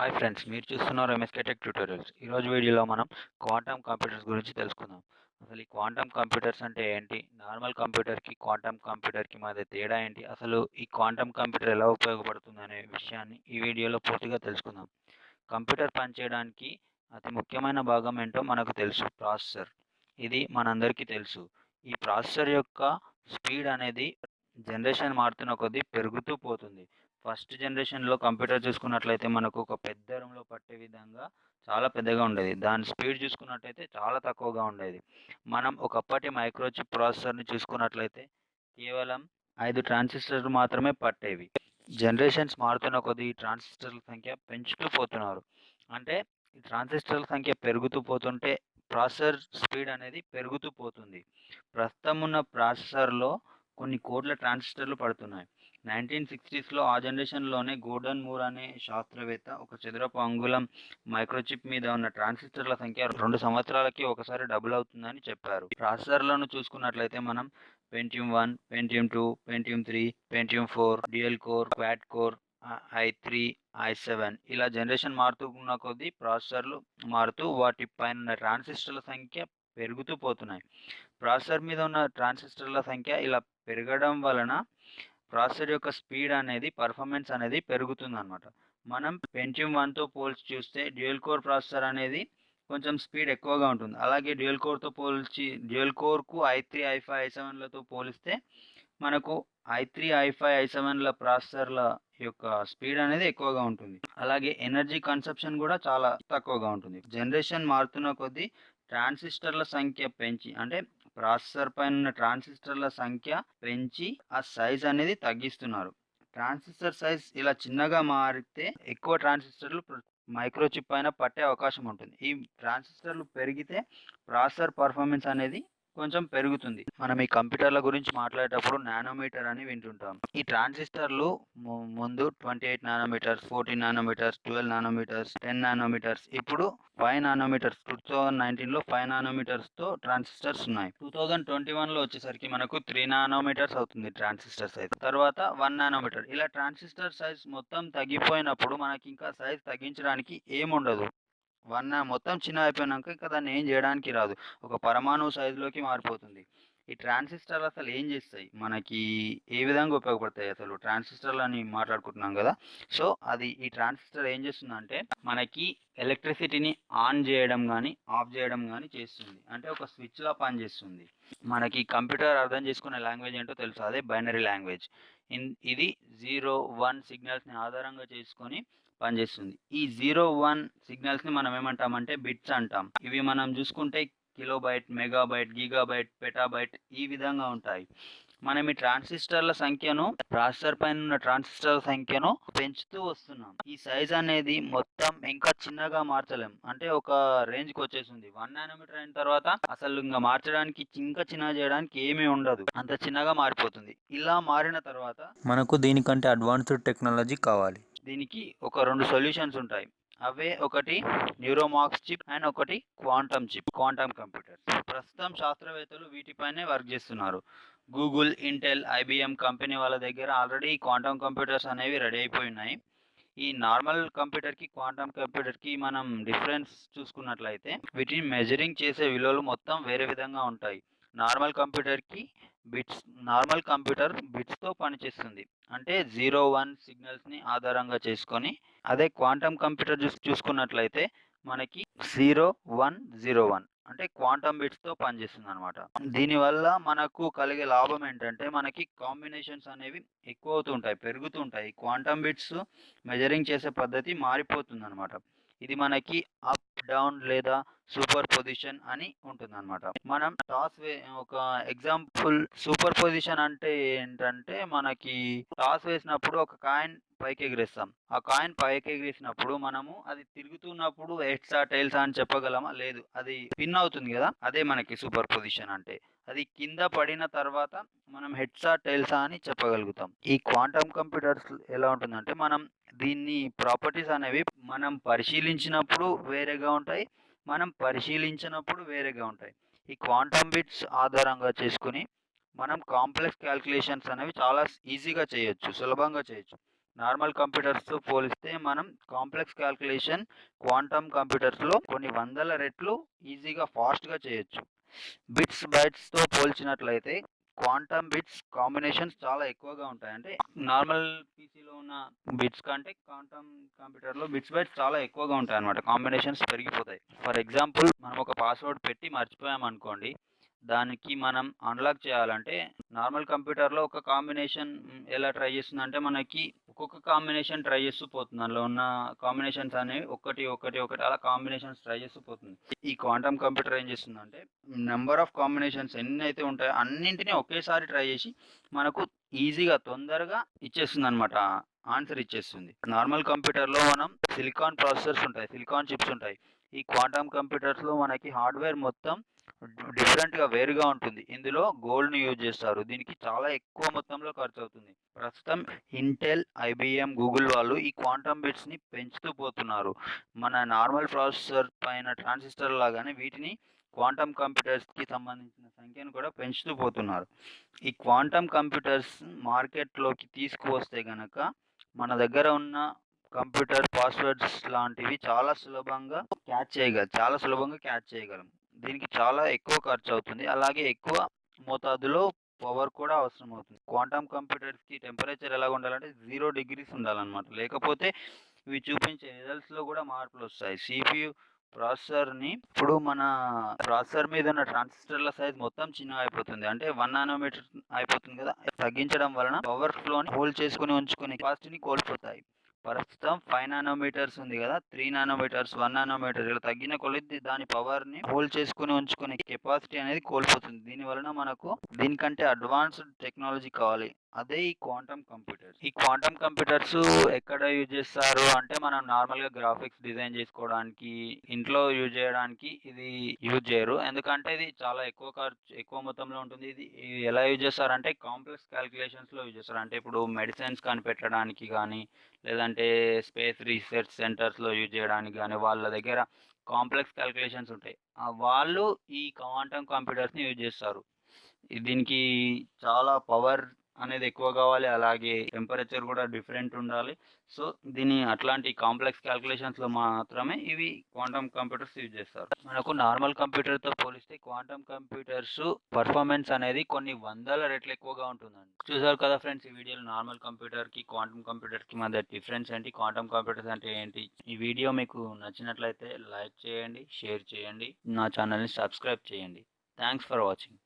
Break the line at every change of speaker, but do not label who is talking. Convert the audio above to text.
Hi friends మీరు చూస్తున్నారు MSK tech tutorials. ఈరోజు వీడియోలో మనం క్వాంటమ్ కంప్యూటర్స్ గురించి తెలుసుకుందాం. అసలు ఈ క్వాంటమ్ కంప్యూటర్స్ అంటే ఏంటి? నార్మల్ కంప్యూటర్కి క్వాంటమ్ కంప్యూటర్కి మధ్య తేడా ఏంటి? అసలు ఈ క్వాంటమ్ కంప్యూటర్ ఎలా ఉపయోగపడుతుంది అనే విషయాన్ని ఈ వీడియోలో పూర్తిగా తెలుసుకుందాం. కంప్యూటర్ పనిచేయడానికి అతి ముఖ్యమైన భాగం ఏంటో మనకు తెలుసు ప్రాసెసర్. ఇది మనందరికీ తెలుసు. ఈ ప్రాసెసర్ యొక్క స్పీడ్ అనేది జనరేషన్ మారుతున్న కొద్దీ పెరుగుతూ పోతుంది. ఫస్ట్ జనరేషన్లో కంప్యూటర్ చూసుకున్నట్లయితే మనకు ఒక పెద్ద రూమ్లో పట్టే విధంగా చాలా పెద్దగా ఉండేది. దాని స్పీడ్ చూసుకున్నట్లయితే చాలా తక్కువగా ఉండేది. మనం ఒకప్పటి మైక్రోచిప్ ప్రాసెసర్ని చూసుకున్నట్లయితే కేవలం ఐదు ట్రాన్సిస్టర్లు మాత్రమే పట్టేవి. జనరేషన్స్ మారుతున్న కొద్దీ ఈ ట్రాన్సిస్టర్ల సంఖ్య పెంచుతూ పోతున్నారు. అంటే ఈ ట్రాన్సిస్టర్ల సంఖ్య పెరుగుతూ పోతుంటే ప్రాసెసర్ స్పీడ్ అనేది పెరుగుతూ పోతుంది. ప్రస్తుతం ఉన్న ప్రాసెసర్లో కొన్ని కోట్ల ట్రాన్సిస్టర్లు పడుతున్నాయి. నైన్టీన్ సిక్స్టీస్లో ఆ జనరేషన్లోనే గోర్డన్ మూర్ అనే శాస్త్రవేత్త ఒక చదరపు అంగుళం మైక్రోచిప్ మీద ఉన్న ట్రాన్సిస్టర్ల సంఖ్య రెండు సంవత్సరాలకి ఒకసారి డబుల్ అవుతుందని చెప్పారు. ప్రాసెసర్లను చూసుకున్నట్లయితే మనం Pentium one Pentium two Pentium three Pentium four dual core quad core i three i seven ఇలా జనరేషన్ మారుతున్న కొద్దీ ప్రాసెసర్లు మారుతూ వాటి పైన ఉన్న ట్రాన్సిస్టర్ల సంఖ్య పెరుగుతూ పోతున్నాయి. ప్రాసెసర్ మీద ఉన్న ట్రాన్సిస్టర్ల సంఖ్య ఇలా పెరగడం వలన ప్రాసెసర్ యొక్క స్పీడ్ అనేది పర్ఫార్మెన్స్ అనేది పెరుగుతుంది అనమాట మనం పెంచిమ్ వన్తో పోల్చి చూస్తే డ్యూయల్ కోర్ ప్రాసెసర్ అనేది కొంచెం స్పీడ్ ఎక్కువగా ఉంటుంది. అలాగే డ్యూయల్ కోర్తో పోల్చి dual Korku i three i five i సెవెన్లతో పోలిస్తే మనకు i three i five i seven ప్రాసెసర్ల యొక్క స్పీడ్ అనేది ఎక్కువగా ఉంటుంది. అలాగే ఎనర్జీ కన్సప్షన్ కూడా చాలా తక్కువగా ఉంటుంది. జనరేషన్ మారుతున్న కొద్దీ ట్రాన్సిస్టర్ల సంఖ్య పెంచి అంటే ప్రాసెసర్ పైన ఉన్న ట్రాన్సిస్టర్ల సంఖ్య పెంచి ఆ సైజ్ అనేది తగ్గిస్తున్నారు. ట్రాన్సిస్టర్ సైజ్ ఇలా చిన్నగా మారితే ఎక్కువ ట్రాన్సిస్టర్లు మైక్రోచిప్ పైన పట్టే అవకాశం ఉంటుంది. ఈ ట్రాన్సిస్టర్లు పెరిగితే ప్రాసెసర్ పర్ఫార్మెన్స్ అనేది కొంచెం పెరుగుతుంది. మనం ఈ కంప్యూటర్ల గురించి మాట్లాడేటప్పుడు నానోమీటర్ అని వింటుంటాం. ఈ ట్రాన్సిస్టర్లు ముందు twenty eight nanometres fourteen nanometres twelve nanometres ten nanometres. ఇప్పుడు ఫైవ్ నానోమీటర్స్ టూ థౌజండ్ నైన్టీన్లో ఫైవ్ నానోమీటర్స్తో ట్రాన్సిస్టర్స్ ఉన్నాయి. టూ థౌజండ్ ట్వంటీ వన్లో వచ్చేసరికి మనకు త్రీ నానోమీటర్స్ అవుతుంది ట్రాన్సిస్టర్ సైజ్ తర్వాత వన్ నానోమీటర్. ఇలా ట్రాన్సిస్టర్ సైజ్ మొత్తం తగ్గిపోయినప్పుడు మనకి ఇంకా సైజ్ తగ్గించడానికి ఏముండదు. వన్ మొత్తం చిన్న అయిపోయినాక ఇంకా దాన్ని ఏం చేయడానికి రాదు. ఒక పరమాణు సైజులోకి మారిపోతుంది. ఈ ట్రాన్సిస్టర్లు అసలు ఏం చేస్తాయి? మనకి ఏ విధంగా ఉపయోగపడతాయి అసలు? ట్రాన్సిస్టర్లు అని మాట్లాడుకుంటున్నాం కదా. సో అది ఈ ట్రాన్సిస్టర్ ఏం చేస్తుందంటే మనకి ఎలక్ట్రిసిటీని ఆన్ చేయడం కానీ ఆఫ్ చేయడం కానీ చేస్తుంది. అంటే ఒక స్విచ్లా పనిచేస్తుంది మనకి కంప్యూటర్ అర్థం చేసుకునే లాంగ్వేజ్ ఏంటో తెలుసు? అదే బైనరీ లాంగ్వేజ్. ఇది జీరో వన్ సిగ్నల్స్ని ఆధారంగా చేసుకొని పనిచేస్తుంది. ఈ జీరో వన్ సిగ్నల్స్ని మనం ఏమంటామంటే బిట్స్ అంటాం. ఇవి మనం చూసుకుంటే కిలోబైట్ మెగాబైట్ గీగాబైట్ పెటాబైట్ ఈ విధంగా ఉంటాయి. మనం ఈ ట్రాన్సిస్టర్ల సంఖ్యను ప్రాసెసర్ పైన ఉన్న ట్రాన్సిస్టర్ల సంఖ్యను పెంచుతూ వస్తున్నాం. ఈ సైజ్ అనేది మొత్తం ఇంకా చిన్నగా మార్చలేం. అంటే ఒక రేంజ్కి వచ్చేసింది. వన్ నానోమీటర్ అయిన తర్వాత అసలు ఇంకా మార్చడానికి ఇంకా చిన్నగా చేయడానికి ఏమీ ఉండదు. అంత చిన్నగా మారిపోతుంది. ఇలా మారిన తర్వాత
మనకు దీనికంటే అడ్వాన్స్డ్ టెక్నాలజీ కావాలి.
దీనికి ఒక రెండు సొల్యూషన్స్ ఉంటాయి. అవే ఒకటి న్యూరోమాక్స్ చిప్ అండ్ ఒకటి క్వాంటమ్ చిప్ క్వాంటమ్ కంప్యూటర్ ప్రస్తుతం శాస్త్రవేత్తలు వీటిపైనే వర్క్ చేస్తున్నారు. గూగుల్ ఇంటెల్ ఐబిఎం కంపెనీ వాళ్ళ దగ్గర ఆల్రెడీ క్వాంటమ్ కంప్యూటర్స్ అనేవి రెడీ అయిపోయినాయి. ఈ నార్మల్ కంప్యూటర్కి క్వాంటమ్ కంప్యూటర్కి మనం డిఫరెన్స్ చూసుకున్నట్లయితే వీటిని మెజరింగ్ చేసే విలువలు మొత్తం వేరే విధంగా ఉంటాయి. నార్మల్ కంప్యూటర్కి బిట్స్ నార్మల్ కంప్యూటర్ బిట్స్తో పనిచేస్తుంది. అంటే జీరో వన్ సిగ్నల్స్ని ఆధారంగా చేసుకొని అదే క్వాంటమ్ కంప్యూటర్ చూస్ చూసుకున్నట్లయితే మనకి జీరో వన్ జీరో వన్ అంటే క్వాంటమ్ బిట్స్తో పనిచేస్తుంది అనమాట దీనివల్ల మనకు కలిగే లాభం ఏంటంటే మనకి కాంబినేషన్స్ అనేవి ఎక్కువ అవుతుంటాయి పెరుగుతుంటాయి క్వాంటమ్ బిట్స్ మెజరింగ్ చేసే పద్ధతి మారిపోతుంది అనమాట ఇది మనకి అప్ డౌన్ లేదా సూపర్ పొజిషన్ అని ఉంటుంది అనమాట మనం టాస్ వే ఒక ఎగ్జాంపుల్ సూపర్ పొజిషన్ అంటే ఏంటంటే మనకి టాస్ వేసినప్పుడు ఒక కాయిన్ పైకి ఎగిరేస్తాం ఆ కాయిన్ పైకి ఎగిరేసినప్పుడు మనము అది తిరుగుతున్నప్పుడు హెడ్సా టైల్సా అని చెప్పగలమా? లేదు. అది పిన్ అవుతుంది కదా? అదే మనకి సూపర్ పొజిషన్ అంటే. అది కింద పడిన తర్వాత మనం హెడ్సా టైల్సా అని చెప్పగలుగుతాం. ఈ క్వాంటమ్ కంప్యూటర్స్ ఎలా ఉంటుందంటే మనం దీన్ని ప్రాపర్టీస్ అనేవి మనం పరిశీలించినప్పుడు వేరేగా ఉంటాయి. మనం పరిశీలించినప్పుడు వేరేగా ఉంటాయి. ఈ క్వాంటమ్ బిట్స్ ఆధారంగా చేసుకుని మనం కాంప్లెక్స్ క్యాల్కులేషన్స్ అనేవి చాలా ఈజీగా చేయొచ్చు సులభంగా చేయొచ్చు. నార్మల్ కంప్యూటర్స్తో పోలిస్తే మనం కాంప్లెక్స్ క్యాల్కులేషన్ క్వాంటమ్ కంప్యూటర్స్లో కొన్ని వందల రెట్లు ఈజీగా ఫాస్ట్గా చేయొచ్చు. బిట్స్ బైట్స్తో పోల్చినట్లయితే క్వాంటమ్ బిట్స్ కాంబినేషన్స్ చాలా ఎక్కువగా ఉంటాయి అంటే నార్మల్ పీసీలో ఉన్న బిట్స్ కంటే క్వాంటమ్ కంప్యూటర్లో బిట్స్ బైట్స్ చాలా ఎక్కువగా ఉంటాయి అన్నమాట కాంబినేషన్స్ పెరిగిపోతాయి. ఫర్ ఎగ్జాంపుల్ మనం ఒక పాస్వర్డ్ పెట్టి మర్చిపోయాం అనుకోండి. దానికి మనం అన్లాక్ చేయాలంటే నార్మల్ కంప్యూటర్లో ఒక కాంబినేషన్ ఎలా ట్రై చేస్తుందంటే మనకి ఒక్కొక్క కాంబినేషన్ ట్రై చేస్తూ పోతుంది. అందులో ఉన్న కాంబినేషన్స్ అనేవి ఒకటి ఒకటి ఒకటి అలా కాంబినేషన్స్ ట్రై చేస్తూ పోతుంది. ఈ క్వాంటమ్ కంప్యూటర్ ఏం చేస్తుందంటే నెంబర్ ఆఫ్ కాంబినేషన్స్ ఎన్ని అయితే ఉంటాయో అన్నింటినీ ఒకేసారి ట్రై చేసి మనకు ఈజీగా తొందరగా ఇచ్చేస్తుంది అనమాట ఆన్సర్ ఇచ్చేస్తుంది నార్మల్ కంప్యూటర్లో మనం సిలికాన్ ప్రాసెసర్స్ ఉంటాయి సిలికాన్ చిప్స్ ఉంటాయి. ఈ క్వాంటమ్ కంప్యూటర్స్లో మనకి హార్డ్వేర్ మొత్తం డిఫరెంట్గా వేరుగా ఉంటుంది. ఇందులో గోల్డ్ని యూజ్ చేస్తారు. దీనికి చాలా ఎక్కువ మొత్తంలో ఖర్చు అవుతుంది ప్రస్తుతం ఇంటెల్ ఐబిఎం గూగుల్ వాళ్ళు ఈ క్వాంటమ్ బిట్స్ని పెంచుతూ పోతున్నారు. మన నార్మల్ ప్రాసెసర్ పైన ట్రాన్సిస్టర్ లాగానే వీటిని క్వాంటమ్ కంప్యూటర్స్కి సంబంధించిన సంఖ్యను కూడా పెంచుతూ పోతున్నారు. ఈ క్వాంటమ్ కంప్యూటర్స్ మార్కెట్లోకి తీసుకువస్తే గనక మన దగ్గర ఉన్న కంప్యూటర్ పాస్వర్డ్స్ లాంటివి చాలా సులభంగా క్యాచ్ చేయగలం చాలా సులభంగా క్యాచ్ చేయగలం. దీనికి చాలా ఎక్కువ ఖర్చు అవుతుంది అలాగే ఎక్కువ మోతాదులో పవర్ కూడా అవసరం అవుతుంది క్వాంటమ్ కంప్యూటర్స్కి టెంపరేచర్ ఎలా ఉండాలంటే జీరో డిగ్రీస్ ఉండాలన్నమాట. లేకపోతే ఇవి చూపించే రిజల్ట్స్లో కూడా మార్పులు వస్తాయి. సిపియు ప్రాసెసర్ని ఇప్పుడు మన ప్రాసెసర్ మీద ఉన్న ట్రాన్సిస్టర్ల సైజ్ మొత్తం చిన్నగా అయిపోతుంది. అంటే వన్ నానోమీటర్ అయిపోతుంది కదా. తగ్గించడం వలన పవర్ ఫ్లోని హోల్డ్ చేసుకుని ఉంచుకునే కెపాసిటీని కోల్పోతాయి. ప్రస్తుతం ఫైవ్ నానోమీటర్స్ ఉంది కదా త్రీ నానోమీటర్స్ వన్ నానోమీటర్ ఇలా తగ్గిన కొలది దాని పవర్ని హోల్డ్ చేసుకుని ఉంచుకునే కెపాసిటీ అనేది కోల్పోతుంది. దీని వలన మనకు దీనికంటే అడ్వాన్స్డ్ టెక్నాలజీ కావాలి. అదే ఈ క్వాంటమ్ కంప్యూటర్ ఈ క్వాంటమ్ కంప్యూటర్స్ ఎక్కడ యూజ్ చేస్తారు? అంటే మనం నార్మల్గా గ్రాఫిక్స్ డిజైన్ చేసుకోవడానికి ఇంట్లో యూజ్ చేయడానికి ఇది యూజ్ చేయరు. ఎందుకంటే ఇది చాలా ఎక్కువ ఖర్చు ఎక్కువ మొత్తంలో ఉంటుంది. ఇది ఇది ఎలా యూజ్ చేస్తారంటే కాంప్లెక్స్ క్యాలిక్యులేషన్స్లో యూజ్ చేస్తారు. అంటే ఇప్పుడు మెడిసిన్స్ కనిపెట్టడానికి కానీ లేదంటే స్పేస్ రీసెర్చ్ సెంటర్స్లో యూజ్ చేయడానికి కానీ వాళ్ళ దగ్గర కాంప్లెక్స్ క్యాలిక్యులేషన్స్ ఉంటాయి. వాళ్ళు ఈ క్వాంటమ్ కంప్యూటర్స్ని యూజ్ చేస్తారు. దీనికి చాలా పవర్ అనేది ఎక్కువ కావాలి. అలాగే టెంపరేచర్ కూడా డిఫరెంట్ ఉండాలి. సో దీని అట్లాంటి కాంప్లెక్స్ క్యాలిక్యులేషన్స్లో మాత్రమే ఇవి క్వాంటమ్ కంప్యూటర్స్ యూజ్ చేస్తారు. మనకు నార్మల్ కంప్యూటర్తో పోలిస్తే క్వాంటమ్ కంప్యూటర్స్ పర్ఫార్మెన్స్ అనేది కొన్ని వందల రెట్లు ఎక్కువగా ఉంటుందండి. చూసారు కదా ఫ్రెండ్స్ ఈ వీడియోలో నార్మల్ కంప్యూటర్కి క్వాంటమ్ కంప్యూటర్కి మధ్య డిఫరెన్స్ ఏంటి? క్వాంటమ్ కంప్యూటర్స్ అంటే ఏంటి? ఈ వీడియో మీకు నచ్చినట్లయితే లైక్ చేయండి షేర్ చేయండి. నా ఛానల్ని సబ్స్క్రైబ్ చేయండి. Thanks for watching